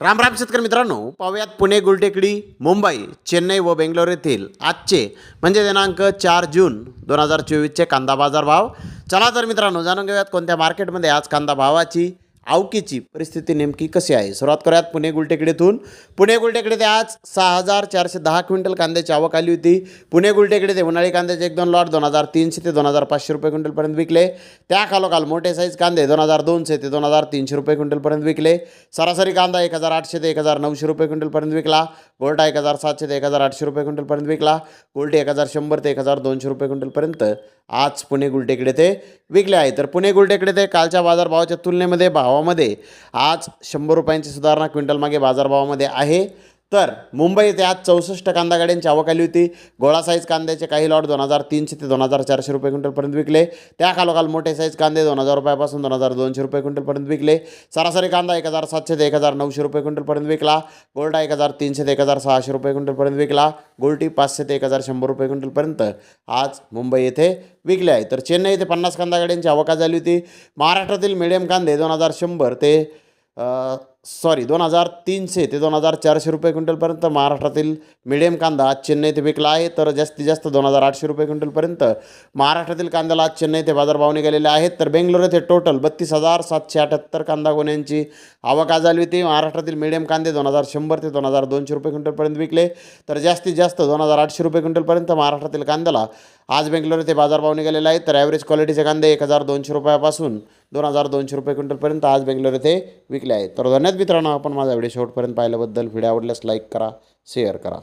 राम राम शेतकरी मित्रांनो पाहूयात पुणे गुलटेकडी मुंबई चेन्नई व बेंगलोर येथील आजचे म्हणजे दिनांक चार जून दोन हजार चोवीसचे कांदा बाजार भाव. चला तर मित्रांनो जाणून घेऊयात कोणत्या मार्केटमध्ये आज कांदा भावाची आवकीची परिस्थिती नेमकी कशी आहे? सुरुवात करूयात पुणे गुलटेकडीतून. पुणे गुलटेकडीत आज सहा हजार चारशे दहा क्विंटल कांद्याची आवक आली होती. पुणे गुलटेकडे ते उन्हाळी कांद्याचे एक दोन लॉट दोन हजार तीनशे ते दोन हजार पाचशे रुपये क्विंटलपर्यंत विकले. त्या खालोखाल मोठे साईज कांदे दोन हजार दोनशे ते दोन हजार तीनशे रुपये क्विंटलपर्यंत विकले. सरासरी कांदा एक हजार आठशे ते एक हजार नऊशे रुपये क्विंटलपर्यंत विकला. गोल्टा एक हजार सातशे ते एक हजार आठशे रुपये क्विंटलपर्यंत विकला. गोल्टी एक हजार शंभर ते एक हजार दोनशे रुपये क्विंटलपर्यंत आज पुणे गुलटेकडे ते विकले आहे. तर पुणे गुलटेकडे ते कालच्या बाजारभावाच्या तुलनेमध्ये भावामध्ये आज शंभर रुपयांची सुधारणा क्विंटलमागे बाजारभावामध्ये आहे. तर मुंबई आज चौसष्ट कांदा गाड्यांची आवक आली होती. गोळा साईज कांद्याचे काही लॉट दोन हजार तीनशे ते दोन हजार चारशे रुपये क्विंटलपर्यंत विकले. त्या खालोखाल मोठे साईज कांदे दोन हजार रुपयापासून दोन हजार दोनशे रुपये क्विंटलपर्यंत विकले. सरासरी कांदा एक हजार सातशे ते एक हजार नऊशे रुपये क्विंटलपर्यंत विकला. गोल्डा एक हजार तीनशे ते एक हजार सहाशे रुपये क्विंटलपर्यंत विकला. गोल्टी पाचशे ते एक हजार शंभर रुपये क्विंटलपर्यंत आज मुंबई येथे विकले आहे. तर चेन्नई येथे पन्नास कांदा गाड्यांची आवक झाली होती. महाराष्ट्रातील मिडियम कांदे दोन हजार शंभर ते सॉरी दोन हजार तीनशे ते दोन हजार चारशे रुपये क्विंटलपर्यंत महाराष्ट्रातील मिडियम कांदा चेन्नई ते विकला आहे. तर जास्तीत जास्त दोन हजार आठशे रुपये क्विंटलपर्यंत महाराष्ट्रातील कांद्याला आज चेन्नई ते बाजारभाव निघालेले आहेत. तर बेंगलोर येथे टोटल बत्तीस हजार सातशे अठ्याहत्तर कांदा गोण्यांची आवक आज आली होती. महाराष्ट्रातील मिडियम कांदे दोन हजार शंभर ते दोन हजार दोनशे रुपये क्विंटलपर्यंत विकले. तर जास्तीत जास्त दोन हजार आठशे रुपये क्विंटलपर्यंत महाराष्ट्रातील कांद्याला आज बेंगलोर येथे बाजारभाव निघालेला आहे. तर ॲव्हरेज क्वालिटीचे कांदे एक हजार दोनशे रुपयापासून दोन हजार दोनशे रुपये क्विंटलपर्यंत आज बेंगलोर येथे विकले आहेत. तर धन्यवाद मित्रांनो आपण माझा व्हिडिओ शेवटपर्यंत पाहिल्याबद्दल. व्हिडिओ आवडल्यास लाईक करा शेअर करा.